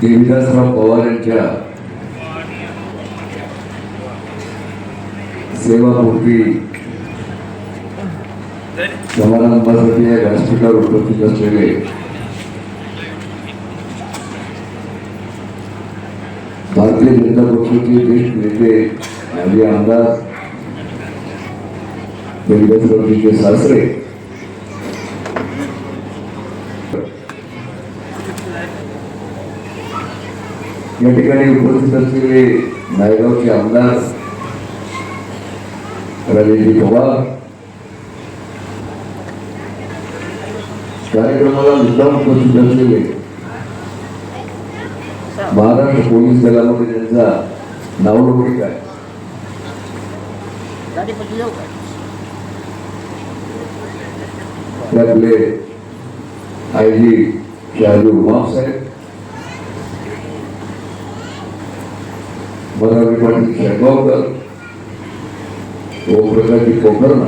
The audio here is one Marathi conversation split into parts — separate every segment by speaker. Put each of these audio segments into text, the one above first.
Speaker 1: देविदासराव पवार यांच्या सेवापूर्ती समारंभासाठी या व्यासपीठावर उपस्थित असलेले भारतीय जनता पक्षाचे ज्येष्ठ नेते माजी आमदार देविदासरावजीचे सासरे या ठिकाणी उपस्थित असलेले नायगावचे आमदार राजेजी पवार कार्यक्रमाला मुद्दाम उपस्थित असलेले महाराष्ट्र पोलीस दलामध्ये त्यांचा नावलौकिक आहे. त्यातले आय जी शहाजी उमाप साहेब मराठी पाटील शेगावकर ओमप्रकाशी कोकर्णा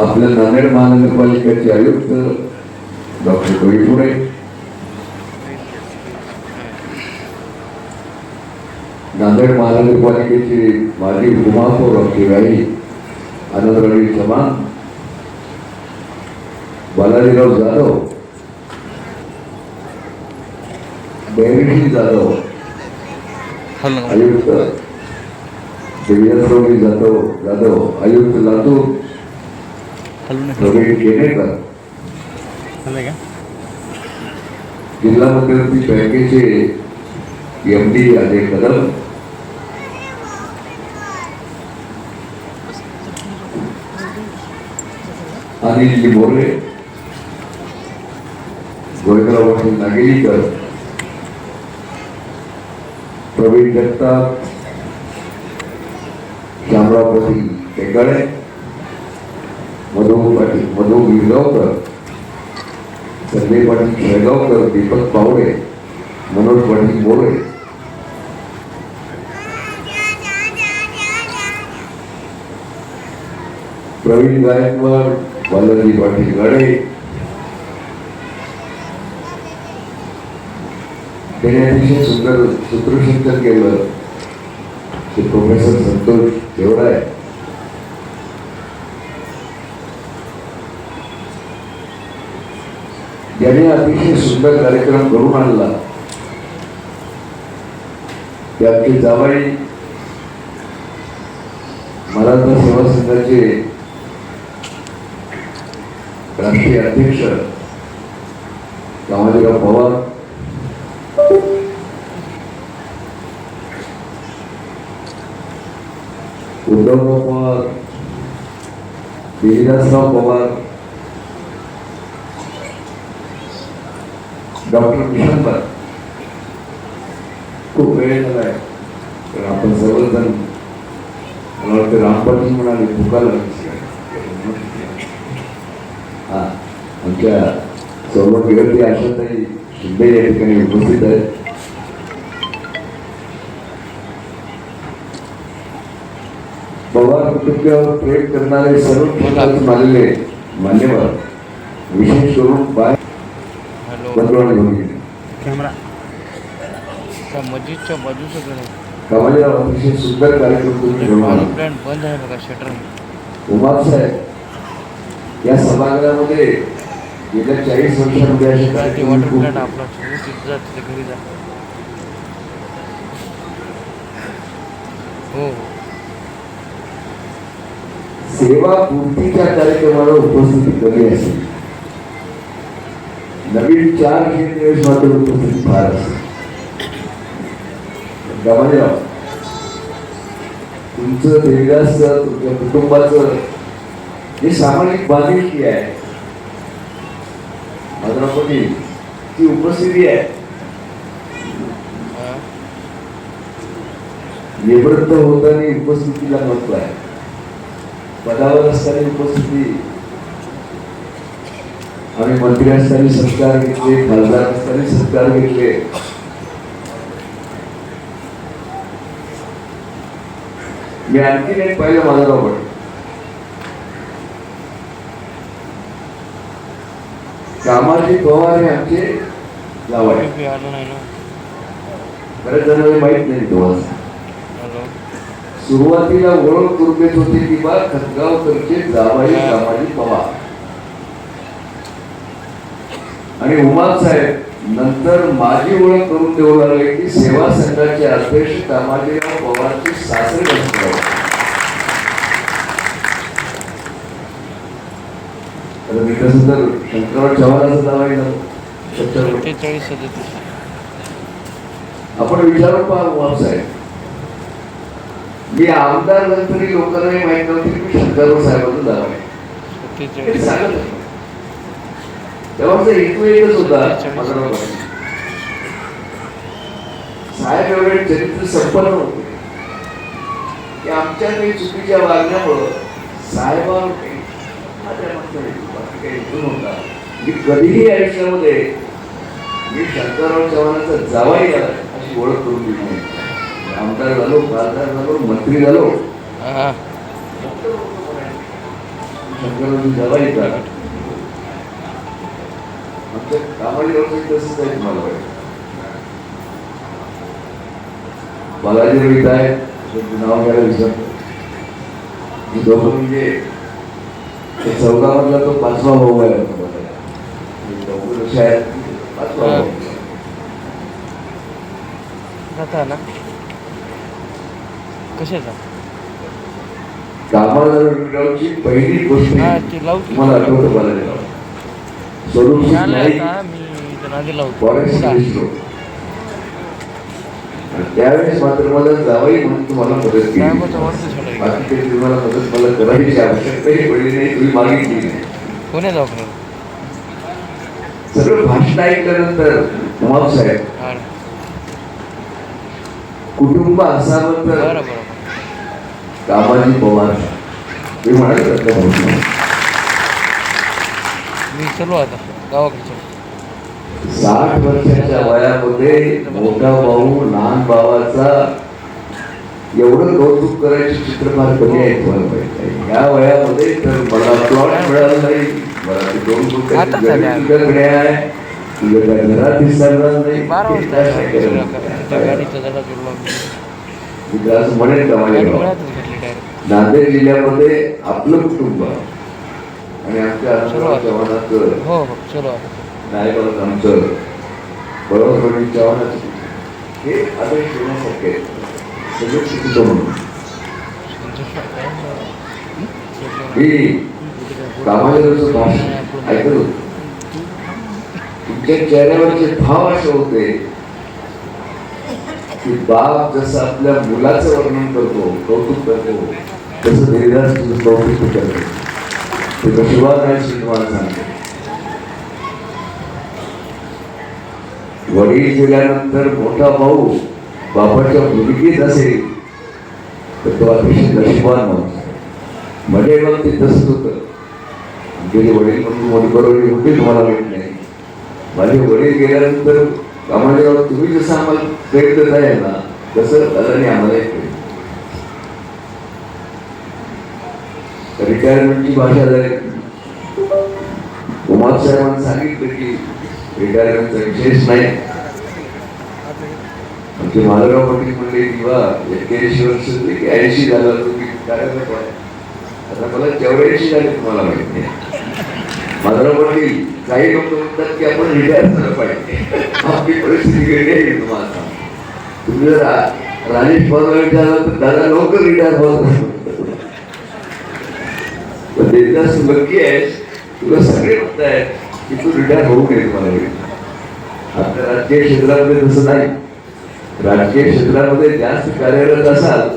Speaker 1: आपल्या नांदेड महानगरपालिकेचे आयुक्त डॉक्टर कविपुरे नांदेड महानगरपालिकेचे माजी उपमहापौर आमची राही आनंदराणी चव्हाण बालाजीराव जाधव बैरशी जाधव. आयुक्त. देविदासरावजी जाधव जाधव. आयुक्त लातूर. प्रवीण केनेकर. जिल्हा मध्यवर्ती बँकेचे एम डी अजय कदम. अनिल मोरे. गोविंदराव पाटील नागेलीकर. प्रवीण जगताप श्यामरावपती पाटील टेकाळे मधु पाटील मधु गिरगावकर संजय पाटील शेगावकर दीपक पावडे मनोज पाटील मोरे प्रवीण गायकवाड बालाजी पाटील गडे. त्याने अतिशय सुंदर सूत्रसंचन केलं. ते प्रोफेसर संतोष देवडा आहे. ज्याने अतिशय सुंदर कार्यक्रम करून आणला. त्याचे जावाई मराठा सेवा संघाचे राष्ट्रीय अध्यक्ष दामाजीराव पवार उद्धवराव पवार देवीदासराव पवार डॉक्टर मिशनकर खूप वेळ झालाय तर आपण सर्वजण मला वाटतं रामपाटी म्हणाले भूकाला हा आमच्या सर्व विरोधी आशाताई शिंदे या ठिकाणी उपस्थित आहेत पवार कुटुंबियावर प्रेम करणारे सर्व प्रकारचे मानलेले मान्यवर. विशेष करून बाय
Speaker 2: मस्जिदच्या बाजूचं
Speaker 1: अतिशय सुंदर कार्यक्रम तुम्ही
Speaker 2: बंद आहे बघा शटर
Speaker 1: उमाप साहेब या सभागृहामध्ये गेल्या चाळीस वर्षांमध्ये असे
Speaker 2: ते
Speaker 1: कार्यक्रम
Speaker 2: आपला घरी जा. हो.
Speaker 1: सेवा पूर्तीच्या कार्यक्रमाला उपस्थिती कमी असेल नवीन चार दिवस मात्र उपस्थिती फार असेल तुमचं देविदास तुमच्या कुटुंबाचं हे सामाजिक बांधिलकी आहे. भद्रापती ती उपस्थिती आहे. निवृत्त होताना उपस्थितीला महत्त्व आहे. पदावर असताना उपस्थिती. आम्ही मंत्री असताना सत्कार घेतले खासदार असताना सत्कार घेतले. मी आणखीन एक पाहिलं माझा रॉबर्ट कामाची पवार हे आमचे जावं आहे बऱ्याच जणांना माहीत नाही तुम्हाला.
Speaker 2: हॅलो
Speaker 1: सुरुवातीला ओळख करून देत होते की बा खतगावकरचे जावाई. कामाजी पवार आणि उमाप साहेब नंतर माझी ओळख करून देऊ लागले की सेवा संघाचे अध्यक्ष कामाजीराव पवारचे सासरे मी तर शंकरराव चव्हाणाचा
Speaker 2: सदतीस.
Speaker 1: आपण विचारून पहा साहेब. मी आमदार नंतरही लोकांनाही माहीत नव्हती की मी शंकरराव साहेबांचा जावाई ते
Speaker 2: सत्तेचाळीस
Speaker 1: सांगत होते. एकच होता. साहेब एवढे चरित्र संपन्न होते. की आमच्या काही चुकीच्या वागण्यामुळं साहेबांवर काही माझ्यामध्ये बाकी काही हेतू. नव्हता मी कधीही आयुष्यामध्ये मी शंकरराव चव्हाणाचा जावाई अशी ओळख करून दिली नाही. आमदार झालो खासदार झालो मंत्री झालो
Speaker 2: हा
Speaker 1: आमच्या तसंच आहे माहिती. बालाजी रोहित आहे त्यांचं नाव घ्यायला विसरतो. दोघं म्हणजे चौदा मधला तो पाचवा भाऊ आहे पाचवा भाऊ.
Speaker 2: कशाचा
Speaker 1: कामाची पहिली गोष्ट
Speaker 2: ती लावती
Speaker 1: तुम्हाला आठवतं बालाजी राव स्वरूप
Speaker 2: आलं
Speaker 1: नाईक
Speaker 2: आता मी इथं नादी लावतो.
Speaker 1: फॉरेस्ट
Speaker 2: पुढं.
Speaker 1: मिनिस्टर आणि त्यावेळेस मात्र मला जावई म्हणून तुम्हाला मदत केली. बाकी तुम्हाला मदत मला करायची आवश्यकताही पडली नाही तुम्ही मागितली नाही सगळं भाषण ऐकल्यानंतर साहेब. कुटुंब असावं तर कामाजी पवार. मी म्हणाले साठ वर्षाच्या वयामध्ये मोठा भाऊ लहान भावाचा एवढं कौतुक करायचे चित्र फार कमी आहे तुम्हाला माहीत या वयामध्ये तर मला प्लॉट मिळाला नाही. मला ते दोन तुझ्याकडे आहे तुझ्या काय घरात दिसणार नाही.
Speaker 2: बारा
Speaker 1: ते
Speaker 2: वाजता
Speaker 1: काय
Speaker 2: आला
Speaker 1: करायचं?
Speaker 2: सगळं करा. त्या गाडीचा जरा जोडला
Speaker 1: मी तुला असं म्हणेन का नांदेड जिल्ह्यामध्ये आपलं कुटुंब आणि आमच्या चव्हाणाचं
Speaker 2: हो हो आता
Speaker 1: नायकाला आमचं बरोबर चव्हाणाचं हे आदेश देण्यासारखे आहेत. सगळं चुकीचं म्हणून. मी कामाचं भाषण. होतो? तुमच्या चेहऱ्यावरचे भाव असे होते. की बाप जसं आपल्या मुलाचं वर्णन करतो कौतुक करतो तसं देवीदास तुझं कौतुक करतो. ते नशिबात नाही शिकवायला सांगतो. वडील गेल्यानंतर मोठा भाऊ बापाच्या भूमिकेत असेल तर तो अतिशय नशिबान माणूस आहे. मग ते तसंच होतं. आमचे जे वडील म्हणून मोठी बरोबर होते तुम्हाला माहीत नाही. माझे वडील गेल्यानंतर आम्हाला तुम्ही जसं आम्हाला प्रेम देत आहे ना तसं दादाने आम्हाला एक रिटायरमेंटची भाषा झाली. उमाप साहेबांनी सांगितलं की रिटायरमेंटचा विशेष नाही. आमचे माधवराव पाटील म्हणले की वा एक्क्याऐंशी वर्ष झाली की ऐंशी झालं तुम्ही कार्यरत आहे आता मला चौऱ्याऐंशी झाले तुम्हाला माहिती नाही माधवराव पाटील काही लोक म्हणतात की आपण रिटायर झालं पाहिजे. आपली परिस्थिती वेगळी आहे तुम्हाला सांगतो. तुम्ही जर राजेश पवार झाला तर दादा लवकर रिटायर होत पण देवदास तू लक्की आहेस तुला सगळे म्हणतायत की तू रिटायर होऊ नये तुम्हाला आता आपल्या राजकीय क्षेत्रामध्ये तसं नाही राजकीय क्षेत्रामध्ये जास्त कार्यरत असाल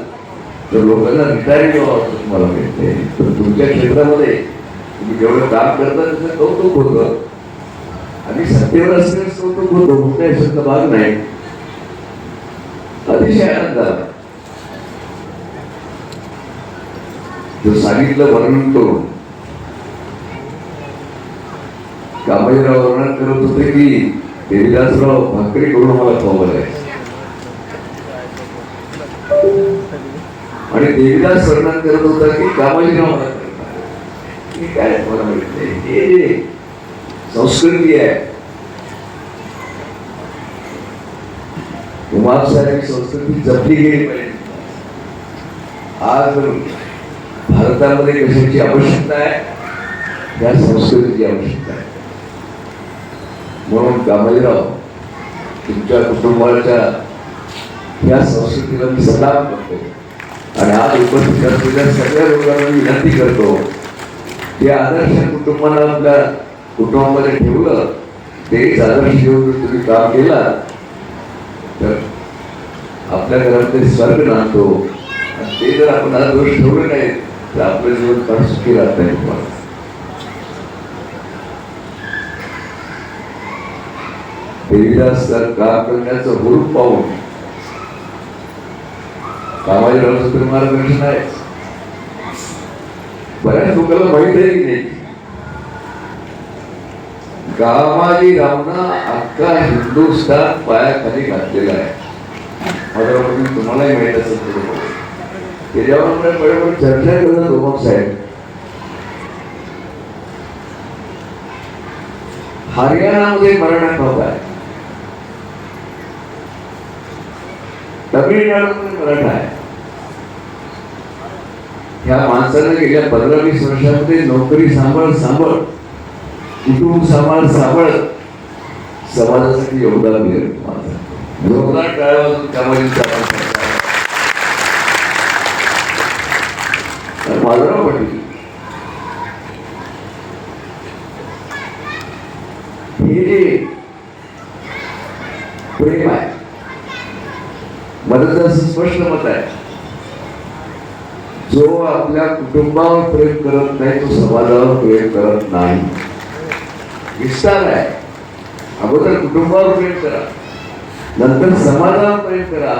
Speaker 1: तर लोकांना रिटायरिंग व्हावं असं तुम्हाला मिळते तर तुमच्या क्षेत्रामध्ये तुम्ही जेवढं काम करता त्याचं कौतुक होतं आणि सत्तेवर असल्यास कौतुक होतं मोठ्या याच्यातला भाग नाही. अतिशय आनंद आला. जो सांगितलं वर्णन करून कामाजीराव वर्णन करत होते की देवीदासराव भाकरी करून मला खावं आणि देवीदास वर्णन करत होता की कामाजीराव मला हे काय मला माहीत नाही? हे संस्कृती आहे कुमारसाहेब संस्कृती जपली गेली पाहिजे आज भारतामध्ये कशाची आवश्यकता आहे त्या संस्कृतीची आवश्यकता आहे म्हणून कामलीराव तुमच्या कुटुंबाच्या या संस्कृतीला मी सलाम करतो आणि आज उपस्थित असलेल्या सगळ्या लोकांना विनंती करतो की आदर्श कुटुंबाला आपल्या कुटुंबामध्ये ठेवलं ते आदर्श घेऊन तुम्ही काम केला तर आपल्या घरामध्ये स्वर्ग नांदतो. आणि ते जर आपण आदर्श ठेवले नाही तर आपलं जीवन फार सुखी राहत नाही तुम्हाला. देवीदास सर काम करण्याचं हुरूप पाहून कामाजी रावचं मार्गदर्शन आहे बऱ्याच लोकांना माहीत आहे की नाही. कामाजी रावना अख्खा हिंदुस्थान पायाखाली घातलेला आहे. माझ्या तुम्हालाही माहित असेल त्याच्यावर बरोबर चर्चा करत उमक साहेब. हरियाणामध्ये मराठा खात आहे. तमिळनाडूमध्ये मराठा आहे. ह्या माणसानं गेल्या पंधरा वीस वर्षामध्ये नोकरी सांभाळ सांभाळ कुटुंब सांभाळ सांभाळ. समाजासाठी योगदान मिळेल माझं. योगदान टाळावं कामाची माझं पाटील. हे जे प्रेम आहे माझं असं स्पष्ट मत आहे जो आपल्या कुटुंबावर प्रेम करत नाही तो समाजावर प्रेम करत नाही. विस्तार आहे अगोदर कुटुंबावर प्रेम करा. नंतर समाजावर प्रेम करा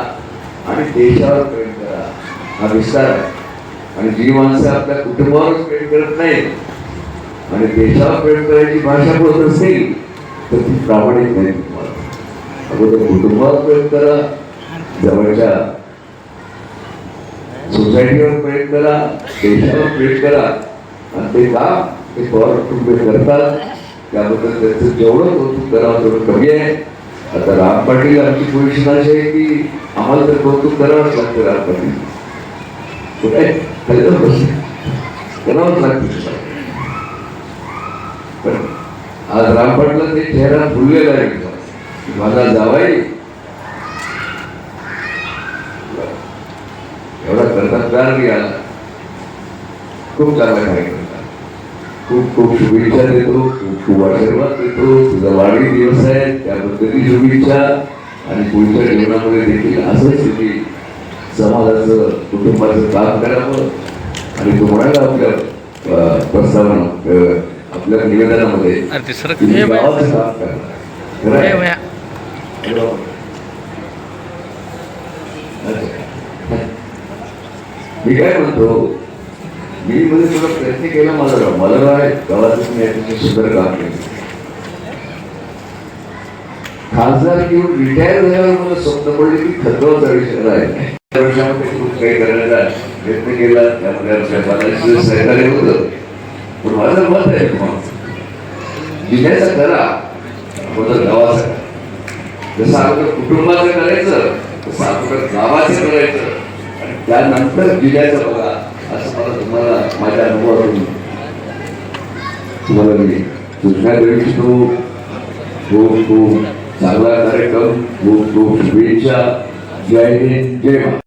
Speaker 1: आणि देशावर प्रेम करा. हा विस्तार आहे आणि जी माणसं आपल्या कुटुंबावरच प्रेम करत नाही आणि देशावर प्रेम करायची भाषा बोलत असेल तर ती प्रामाणिक नाही तुम्हाला. अगोदर कुटुंबावर प्रेम करा. जवळच्या सोसायटीवर प्रेम करा. देशावर प्रेम करा. आणि ते काम ते पवार कुटुंबे करतात. त्याबद्दल त्यांचं जेवढं कौतुक करावं तेवढं कमी आहे. आता राम पाटील आमची पोझिशन अशी आहे की आम्हाला तर कौतुक करावंच लागतं राम पाटील. कुठे करावंच लागतं. पण आज राम पाटला ते चेहरा फुललेला आहे. माझा जावाई. एवढा कर्तव्यार आला खूप चांगला कार्यक्रम. खूप खूप शुभेच्छा देतो खूप खूप आशीर्वाद देतो. तुझा वाढी दिवस आहे त्याबद्दलही शुभेच्छा. आणि पुढच्या जीवनामध्ये देखील असंच तुम्ही समाजाचं कुटुंबाचं काम करावं. आणि तू म्हणाला आपल्या प्रस्तावना आपल्या निवेदनामध्ये गावाचं काम करा. मी काय म्हणतो? मी मध्ये थोडा प्रयत्न केला मला राव मला काय गावातून मी याच्याशी सुंदर काम केलं. खासदार घेऊन रिटायर झाल्यावर मला स्वप्न पडले की खतवाचा विषय आहे. त्या वर्षामध्ये खूप काही करण्याचा प्रयत्न केला. त्यामध्ये सहकार्य होतं. पण माझं मत आहे तुम्हाला. जिल्ह्याचा करा. अगोदर गावाचा जसं अगोदर कुटुंबाचं करायचं तसं अगोदर गावाचं करायचं. आणि त्यानंतर जिल्ह्याचं बघा. असं मला तुम्हाला माझ्या अनुभवातून तुम्हाला मी सूचना देऊ इच्छितो खूप खूप चांगला कार्यक्रम खूप खूप शुभेच्छा जय हिंद जय महाराष्ट्र